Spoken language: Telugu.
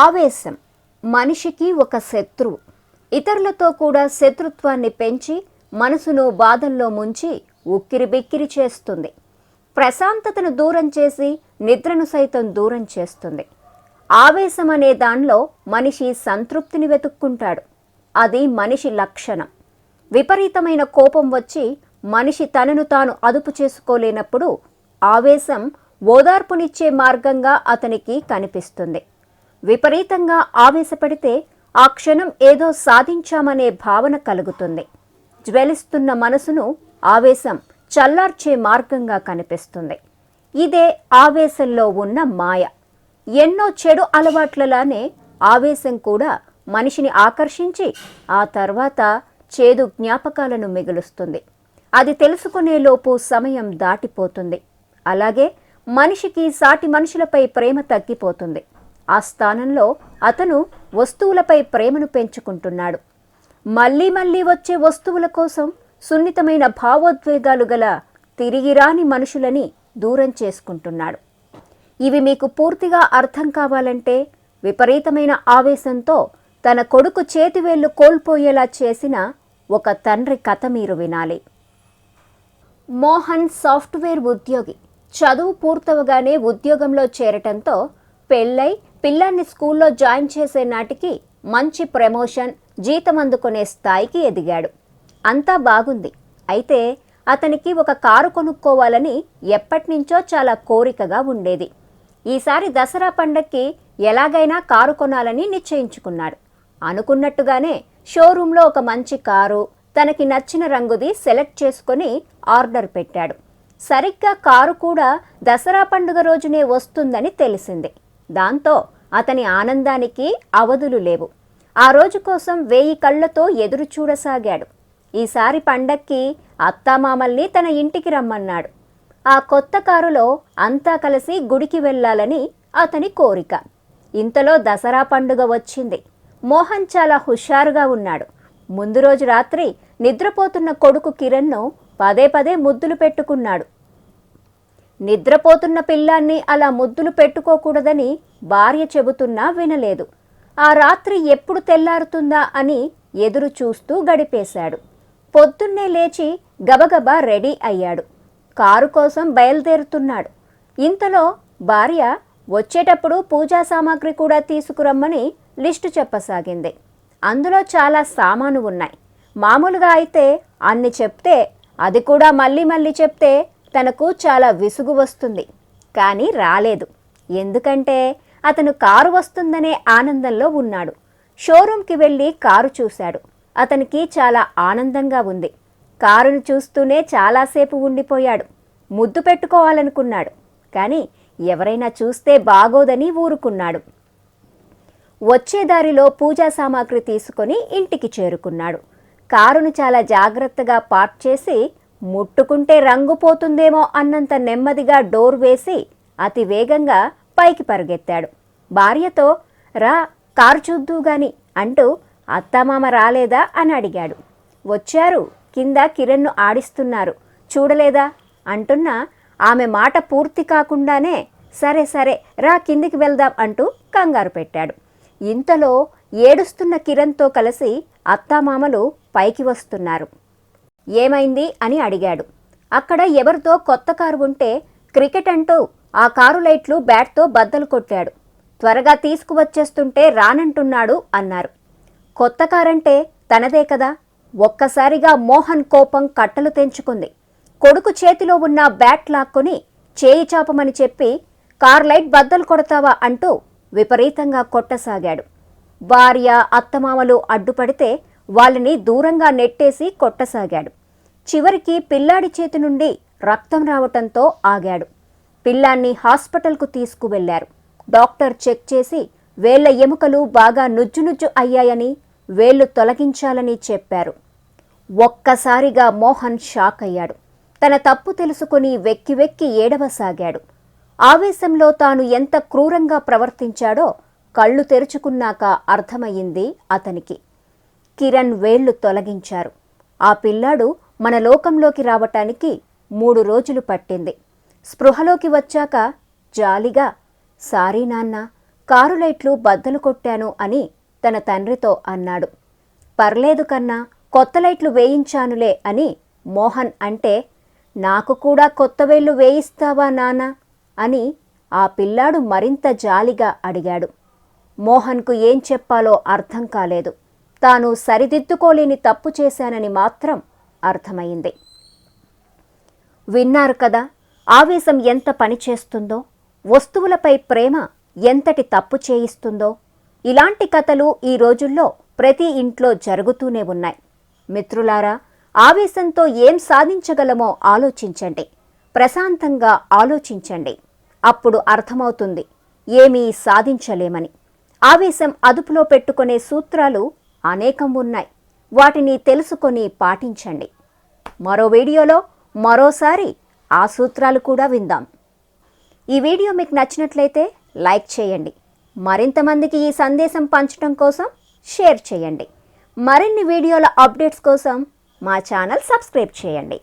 ఆవేశం మనిషికి ఒక శత్రువు. ఇతరులతో కూడా శత్రుత్వాన్ని పెంచి మనసును బాధల్లో ముంచి ఉక్కిరి బిక్కిరి చేస్తుంది. ప్రశాంతతను దూరం చేసి నిద్రను సైతం దూరం చేస్తుంది. ఆవేశం అనే దానిలో మనిషి సంతృప్తిని వెతుక్కుంటాడు. అది మనిషి లక్షణం. విపరీతమైన కోపం వచ్చి మనిషి తనను తాను అదుపు చేసుకోలేనప్పుడు ఆవేశం ఓదార్పునిచ్చే మార్గంగా అతనికి కనిపిస్తుంది. విపరీతంగా ఆవేశపడితే ఆ క్షణం ఏదో సాధించామనే భావన కలుగుతుంది. జ్వలిస్తున్న మనసును ఆవేశం చల్లార్చే మార్గంగా కనిపిస్తుంది. ఇదే ఆవేశంలో ఉన్న మాయ. ఎన్నో చెడు అలవాట్లలానే ఆవేశం కూడా మనిషిని ఆకర్షించి ఆ తర్వాత చేదు జ్ఞాపకాలను మిగులుస్తుంది. అది తెలుసుకునేలోపు సమయం దాటిపోతుంది. అలాగే మనిషికి సాటి మనుషులపై ప్రేమ తగ్గిపోతుంది. ఆ స్థానంలో అతను వస్తువులపై ప్రేమను పెంచుకుంటున్నాడు. మళ్ళీ మళ్ళీ వచ్చే వస్తువుల కోసం సున్నితమైన భావోద్వేగాలు గల తిరిగిరాని మనుషులని దూరం చేసుకుంటున్నాడు. ఇవి మీకు పూర్తిగా అర్థం కావాలంటే విపరీతమైన ఆవేశంతో తన కొడుకు చేతివేళ్ళు కోల్పోయేలా చేసిన ఒక తండ్రి కథ మీరు వినాలి. మోహన్ సాఫ్ట్వేర్ ఉద్యోగి. చదువు పూర్తవగానే ఉద్యోగంలో చేరటంతో పెళ్ళై పిల్లాన్ని స్కూల్లో జాయిన్ చేసే నాటికి మంచి ప్రమోషన్ జీతం అందుకునే స్థాయికి ఎదిగాడు. అంతా బాగుంది. అయితే అతనికి ఒక కారు కొనుక్కోవాలని ఎప్పటినుంచో చాలా కోరికగా ఉండేది. ఈసారి దసరా పండక్కి ఎలాగైనా కారు కొనాలని నిశ్చయించుకున్నాడు. అనుకున్నట్టుగానే షోరూంలో ఒక మంచి కారు తనకి నచ్చిన రంగుది సెలెక్ట్ చేసుకొని ఆర్డర్ పెట్టాడు. సరిగ్గా కారు కూడా దసరా పండుగ రోజునే వస్తుందని తెలిసింది. దాంతో అతని ఆనందానికి అవధులు లేవు. ఆ రోజు కోసం వేయి కళ్ళతో ఎదురు చూడసాగాడు. ఈసారి పండక్కి అత్తామామల్ని తన ఇంటికి రమ్మన్నాడు. ఆ కొత్త కారులో అంతా కలిసి గుడికి వెళ్ళాలని అతని కోరిక. ఇంతలో దసరా పండుగ వచ్చింది. మోహన్ చాలా హుషారుగా ఉన్నాడు. ముందు రోజు రాత్రి నిద్రపోతున్న కొడుకు కిరణ్ను పదే పదే ముద్దులు పెట్టుకున్నాడు. నిద్రపోతున్న పిల్లాన్ని అలా ముద్దులు పెట్టుకోకూడదని భార్య చెబుతున్నా వినలేదు. ఆ రాత్రి ఎప్పుడు తెల్లారుతుందా అని ఎదురు చూస్తూ గడిపేశాడు. పొద్దున్నే లేచి గబగబా రెడీ అయ్యాడు. కారు కోసం బయలుదేరుతున్నాడు. ఇంతలో భార్య వచ్చేటప్పుడు పూజా సామాగ్రి కూడా తీసుకురమ్మని లిస్టు చెప్పసాగింది. అందులో చాలా సామాను ఉన్నాయి మామూలుగా అయితే అన్ని చెప్తే అది కూడా మళ్ళీ మళ్ళీ చెప్తే తనకు చాలా విసుగు వస్తుంది. కానీ రాలేదు. ఎందుకంటే అతను కారు వస్తుందనే ఆనందంలో ఉన్నాడు. షోరూంకి వెళ్ళి కారు చూశాడు. అతనికి చాలా ఆనందంగా ఉంది. కారును చూస్తూనే చాలాసేపు ఉండిపోయాడు. ముద్దు పెట్టుకోవాలనుకున్నాడు. కానీ ఎవరైనా చూస్తే బాగోదని ఊరుకున్నాడు. వచ్చే దారిలో పూజా సామాగ్రి తీసుకొని ఇంటికి చేరుకున్నాడు. కారును చాలా జాగ్రత్తగా పార్క్ చేసి ముట్టుకుంటే రంగు పోతుందేమో అన్నంత నెమ్మదిగా డోర్ వేసి అతి వేగంగా పైకి పరుగెత్తాడు. భార్యతో రా కారు చూద్దూ గాని అంటూ అత్తమామ రాలేదా? అని అడిగాడు. వచ్చారు. కింద కిరణ్ను ఆడిస్తున్నారు. చూడలేదా? అంటున్నా ఆమె మాట పూర్తి కాకుండానే సరే సరే రా కిందికి వెళ్దాం అంటూ కంగారు పెట్టాడు. ఇంతలో ఏడుస్తున్న కిరణ్తో కలిసి అత్తామామలు పైకి వస్తున్నారు. ఏమైంది అని అడిగాడు. అక్కడ ఎవరితో కొత్త కారు ఉంటే క్రికెట్ అంటూ ఆ కారు లైట్లు బ్యాట్తో బద్దలు కొట్టాడు. త్వరగా తీసుకువచ్చేస్తుంటే రానంటున్నాడు అన్నారు. కొత్త కారంటే తనదే కదా? ఒక్కసారిగా మోహన్ కోపం కట్టలు తెంచుకుంది. కొడుకు చేతిలో ఉన్న బ్యాట్ లాక్కొని చేయి చాపమని చెప్పి కార్ లైట్ బద్దలు కొడతావా? అంటూ విపరీతంగా కొట్టసాగాడు. భార్య అత్తమామలు అడ్డుపడితే వాళ్ళని దూరంగా నెట్టేసి కొట్టసాగాడు. చివరికి పిల్లాడి చేతి నుండి రక్తం రావటంతో ఆగాడు. పిల్లాన్ని హాస్పిటల్కు తీసుకువెళ్ళారు. డాక్టర్ చెక్ చేసి వేళ్ళ ఎముకలు బాగా నుజ్జునుజ్జు అయ్యాయని వేళ్ళు తొలగించాలని చెప్పారు. ఒక్కసారిగా మోహన్ షాక్ అయ్యాడు. తన తప్పు తెలుసుకుని వెక్కి వెక్కి ఏడవసాగాడు. ఆవేశంలో తాను ఎంత క్రూరంగా ప్రవర్తించాడో కళ్ళు తెరుచుకున్నాక అర్థమయ్యింది అతనికి. కిరణ్ వేళ్ళు తొలగించారు. ఆ పిల్లాడు మన లోకంలోకి రావటానికి మూడు రోజులు పట్టింది. స్పృహలోకి వచ్చాక జాలిగా సారీ నాన్న కారు లైట్లు బద్దలు కొట్టాను అని తన తండ్రితో అన్నాడు. పర్లేదు కన్నా కొత్త లైట్లు వేయించానులే అని మోహన్ అంటే నాకు కూడా కొత్త వేళ్ళు వేయిస్తావా నానా అని ఆ పిల్లాడు మరింత జాలిగా అడిగాడు. మోహన్కు ఏం చెప్పాలో అర్థం కాలేదు. తాను సరిదిద్దుకోలేని తప్పు చేశానని మాత్రం అర్థమైంది విన్నారు కదా ఆవేశం ఎంత పనిచేస్తుందో వస్తువులపై ప్రేమ ఎంతటి తప్పు చేయిస్తుందో ఇలాంటి కథలు ఈ రోజుల్లో ప్రతి ఇంట్లో జరుగుతూనే ఉన్నాయి. మిత్రులారా ఆవేశంతో ఏం సాధించగలమో ఆలోచించండి. ప్రశాంతంగా ఆలోచించండి. అప్పుడు అర్థమవుతుంది ఏమీ సాధించలేమని. ఆవేశం అదుపులో పెట్టుకునే సూత్రాలు అనేకం ఉన్నాయి వాటిని తెలుసుకొని పాటించండి. మరో వీడియోలో మరోసారి ఆ సూత్రాలు కూడా విందాం. ఈ వీడియో మీకు నచ్చినట్లయితే లైక్ చేయండి. మరింతమందికి ఈ సందేశం పంచడం కోసం షేర్ చేయండి. మరిన్ని వీడియోల అప్డేట్స్ కోసం మా ఛానల్ సబ్స్క్రైబ్ చేయండి.